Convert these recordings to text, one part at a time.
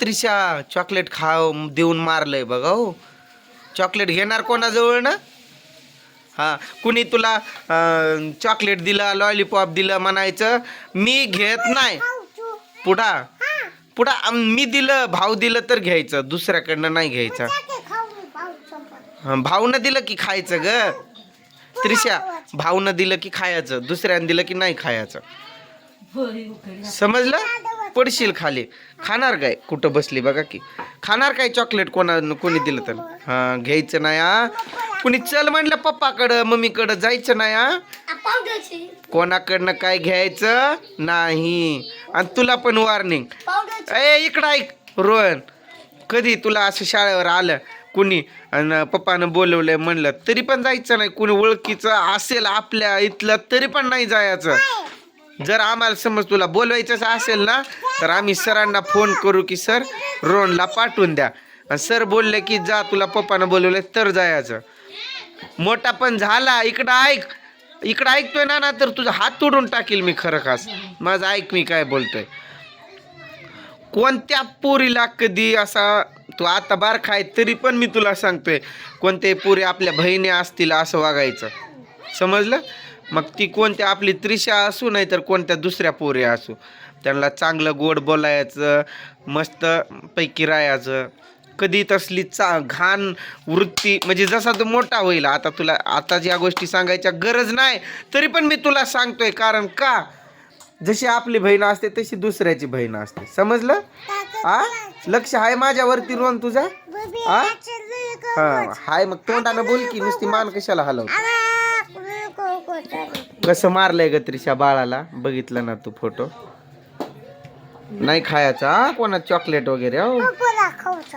Trisha chocolate खाव देऊन मारलंय बघा हो. चॉकलेट घेणार कोणाजवळ ना? हा कुणी तुला चॉकलेट दिलं लॉलीपॉप दिलं म्हणायचं मी घेत नाही. पुढा पुढा मी दिलं भाव दिलं तर घ्यायचं दुसऱ्याकडनं नाही घ्यायचं. हं, भावनं दिलं की खायचं ग. त्रिशा भावनं दिलं की खायचं दुसऱ्यानं दिलं की नाही खायचं. समजलं? पडशील खाली. खाणार काय? कुठं बसली बघा की. खाणार काय चॉकलेट कोणा कोणी दिलं तर? हा घ्यायचं नाही हा. कुणी चल म्हणलं पप्पाकडं मम्मीकडं जायचं नाही हा. कोणाकडनं काय घ्यायचं? नाही. आणि तुला पण वॉर्निंग ए इकडं ऐक रोहन. कधी तुला असं शाळेवर आलं कुणी आणि पप्पानं बोलवलंय म्हणलं तरी पण जायचं नाही. कुणी ओळखीचं असेल आपल्या इथलं तरी पण नाही जायचं. जर आम्हाला समज तुला बोलवायचंच असेल ना तर आम्ही सरांना फोन करू की सर रोनला पाठवून द्या. आणि सर बोलले की जा तुला पप्पानं बोलवलं तर जायचं. मोठा पण झाला. इकडं ऐक. इकडं ऐकतोय ना ना तर तुझा हात तोडून टाकील मी खरं खास. माझं ऐक मी काय बोलतोय. कोणत्या पोरीला कधी असा तू आता बारखा आहे तरी पण मी तुला सांगतोय कोणत्याही पोरी आपल्या बहिणी असतील असं वागायचं. समजलं? मग ती कोणत्या आपली त्रिशा असू नाही तर कोणत्या दुसऱ्या पोरी असू. त्यांना चांगलं गोड बोलायचं मस्त पैकी राहायचं. कधी तसली चा घाण वृत्ती म्हणजे जसा तो मोठा होईल आता तुला आता ज्या गोष्टी सांगायच्या गरज नाही तरी पण मी तुला सांगतोय कारण का? जशी आपली बहीण असते तशी दुसऱ्याची बहीण असते. समजलं? आ? लक्ष आहे माझ्यावरती रोन तुझा? आ? हा हाय मग तोंडानं बोल की नुसती मान कशाला हलव कसं मारलंय ग त्रिशा बाळाला? बघितलं ना तू फोटो नाही खायचा हा? कोणा चॉकलेट वगैरे हो?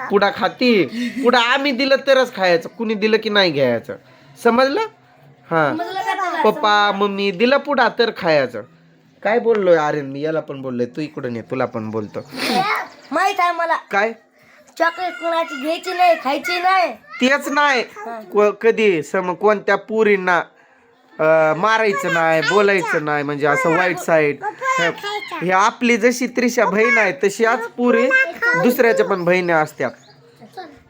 पुडा खाती? पुडा आम्ही दिलं तरच खायचं. कुणी दिलं की नाही घ्यायचं. समजलं? हा. पप्पा मम्मी दिलं पुडा तर खायचं. काय बोललोय आर्यन? मी याला पण बोललोय. तू इकडून ये तुला पण बोलतो. माहीत आहे मला. काय? चॉकलेट कोणाची घ्यायची नाही खायची नाही. तेच नाही. कधी? सम कोणत्या पुरींना मारायचं नाही बोलायचं नाही म्हणजे असं वाईट साईड हे आपली जशी त्रिशा बहीण आहे तशी आज पुरी दुसऱ्याच्या पण बहिणी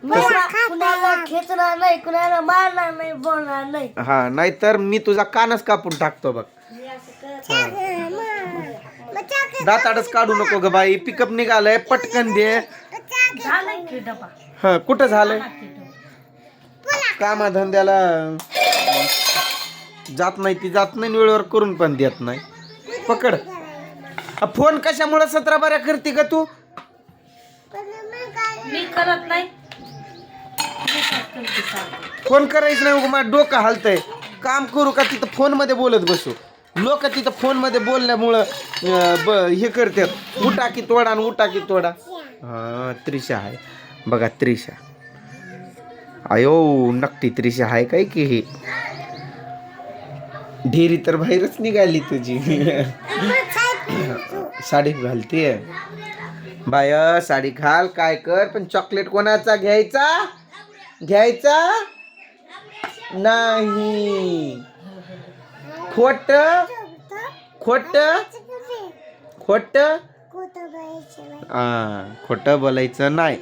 कुणाला खेचणार नाही कुणाला मारणार नाही बोलणार नाही. हा नाहीतर मी तुझा कानच कापून टाकतो बघ. दाताडच काढू नको ग बाई पिकअप निघालंय पटकन दे. हा कुठं झालंय? कामाधंद्याला. जात नाही ती जात नाही वेळेवर करून पण देत नाही. पकड. फोन कशामुळे सतरा बाऱ्या करते का तू? मी करत नाही. फोन करायचं नाही उगा माझं डोकं हलतंय. काम करू का तिथं फोनमध्ये बोलत बसू? लोक तिथं फोनमध्ये बोलल्यामुळं ब हे करतात. उठा की तोडा आणि उठा की तोडा. हा त्रिशा आहे. बघा त्रिशा. अयो नक्की त्रिशा आहे काय की ही? ढेरी तर बाहेरच निघाली तुझी. साडी घालतीये. बाय साडी घाल काय कर पण चॉकलेट कोणाचा घ्यायचा? घ्यायचा? नाही. खोट? खोट? खोट? खोट बोलायचं नाही.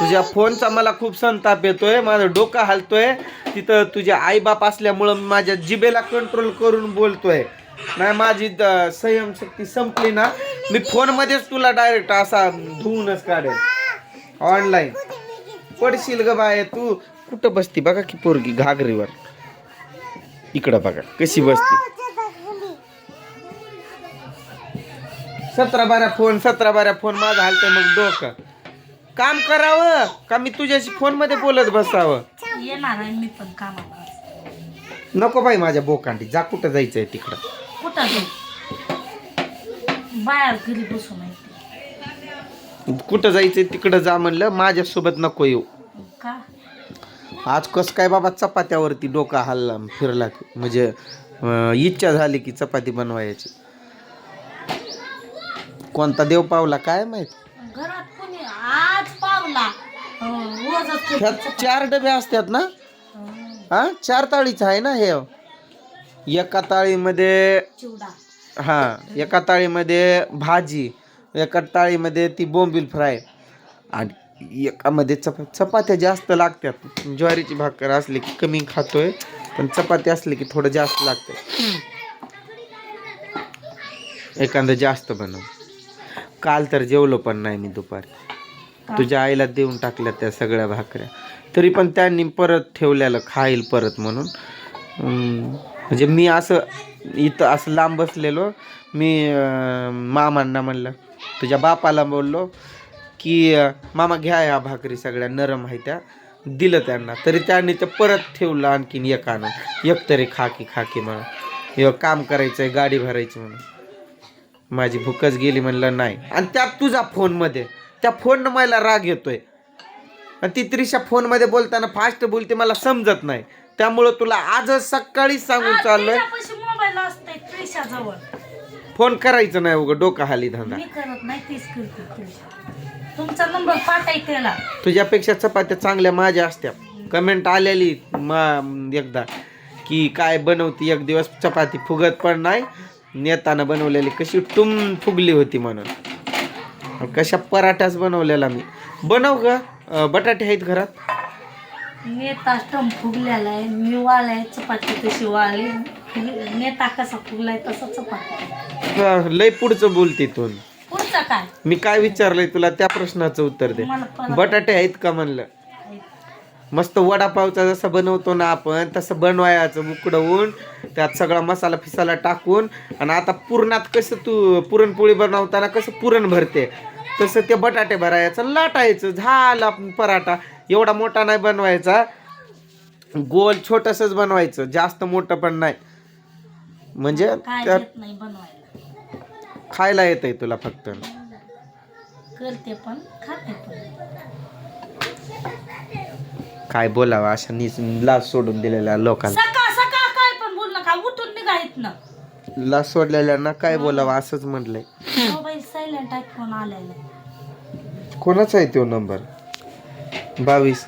तुझ्या फोनचा मला खूप संताप येतोय माझं डोकं हलतोय. तिथं तुझ्या आईबाप असल्यामुळं मी माझ्या जिबेला कंट्रोल करून बोलतोय. नाही माझी द- संयमशक्ती संपली ना. मी फोनमध्येच तुला डायरेक्ट असा धुवूनच काढेल ऑनलाईन पडशील ग बाय तू. कुठं बसती? बघा की पोरगी घागरीवर. इकडं बघा कशी बसती? सतरा बारा फोन सतरा बारा फोन माझा हालतंय मग डोकं. काम करावं का मी तुझ्याशी फोनमध्ये बोलत बसावं? येणार आहे मी पण कामाला. नको बाई माझ्या बोकांडी. जा कुठं जायचंय तिकडं? कुठं जाऊ? बाहेर घरी बसू नाही कुठं जायचंय तिकडं जा म्हणलं माझ्यासोबत नको येऊ. का? आज कस काय बाबा चपात्यावरती डोका हल्ला फिरला म्हणजे अं, इच्छा झाली की चपाती बनवायची. कोणता देव पावला काय माहीत? घरात ते- ह्यात चार डबे असतात ना? हा? चार ताळीच आहे ना हे? एका ताळीमध्ये हा एका ताळीमध्ये भाजी एका ताळीमध्ये ती बोंबील फ्राय आणि एकामध्ये चपा चपात्या जास्त लागतात. ज्वारीची भाकर असली की कमी खातोय पण चपाती असली की थोडं जास्त लागतंय. एखादं जास्त बनव. काल तर जेवलो पण नाही मी दुपारी. तुझ्या आईला देऊन टाकल्या त्या सगळ्या भाकऱ्या. तरी पण त्यांनी परत ठेवलेलं खाईल परत म्हणून. म्हणजे मी असं इथं असं लांब बसलेलो. मी मामांना म्हणलं तुझ्या बापाला बोललो की मामा घ्या या भाकरी सगळ्या नरम आहे त्या. दिलं त्यांना. तरी त्यांनी ते परत ठेवलं आणखीन एकानं एक तरी खाकी खाकी म्हणून. हे काम करायचं आहे गाडी भरायची म्हणून. माझी भूकच गेली म्हणलं नाही. आणि त्यात तुझा फोनमध्ये त्या फोननं मला राग येतोय. आणि ती त्रिशा फोनमध्ये बोलताना फास्ट बोलते मला समजत नाही. त्यामुळं तुला आजच सकाळीच सांगून चाललोय. मोबाईल फोन करायचं नाही उगं डोकं हाली धंदा. मी करत नाही तीच करते त्रिशा. तुमचा नंबर पाठाय त्याला. तुझ्यापेक्षा चपात्या चांगल्या माझ्या असत्या. कमेंट आलेली मा एकदा की काय बनवती एक दिवस चपाती फुगत पण नाही. नेताना बनवलेली कशी टुम फुगली होती म्हणून. कशा पराठ्याच बनवलेला मी. बनव ग बटाटे आहेत घरात. नेता फुगलेला आहे मी वाळाय चपाती कशी वाळली नेता कसा फुगलाय तसा चपाती. अं, लय पुढचं बोल तिथून पुढचा काय? मी काय विचारलंय तुला त्या प्रश्नाचं उत्तर दे. मला पण बटाटे आहेत का म्हणलं? मस्त वडापावचा जसं बनवतो ना आपण तसं बनवायचं उकडवून त्यात सगळा मसाला फिसाला टाकून आणि आता पुरणात कसं तू पुरणपोळी बनवताना कसं पुरण भरते तसं ते बटाटे भरायचं लाटायचं झाला पराठा एवढा मोठा नाही बनवायचा. गोल छोटसच बनवायचं जास्त मोठं पण नाही. म्हणजे त्यात येत खायला येतंय तुला फक्त. करते पण खाते पण. काय बोलावं अशा निस लाच सोडून दिलेल्या लोकांना. सकाळ सकाळ काय पण बोल नका उठून निघायत ना लाच सोडलेल्यांना काय बोलावं असंच म्हटलंय मोबाईल सायलेंट आहे फोन आलेला? कोणाचा आहे तो नंबर? बावीस.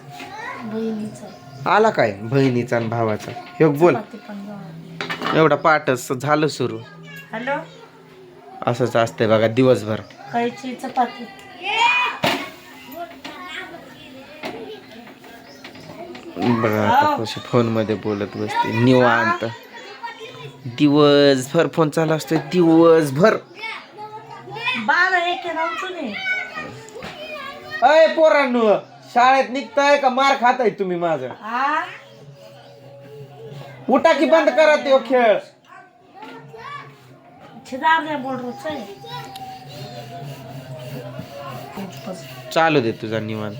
बहिणीचा आला काय? बहिणीचा आणि भावाचा. हे बोल. पण एवढा पाठच झालं सुरू. हॅलो? असंच असतंय बघा दिवसभर. कायची चपाती? बघा आता कशी फोनमध्ये बोलत बसते. निवांत. दिवसभर फोन चालू असतोय. दिवसभर. अय पोरांनो शाळेत निघताय का? मार खाताय तुम्ही माझं. उठा की बंद करा तो खेळ. चालू दे तुझा निवांत.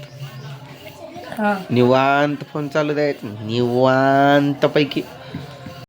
निवांत फोन चालू द्यायचं. निवांतपैकी.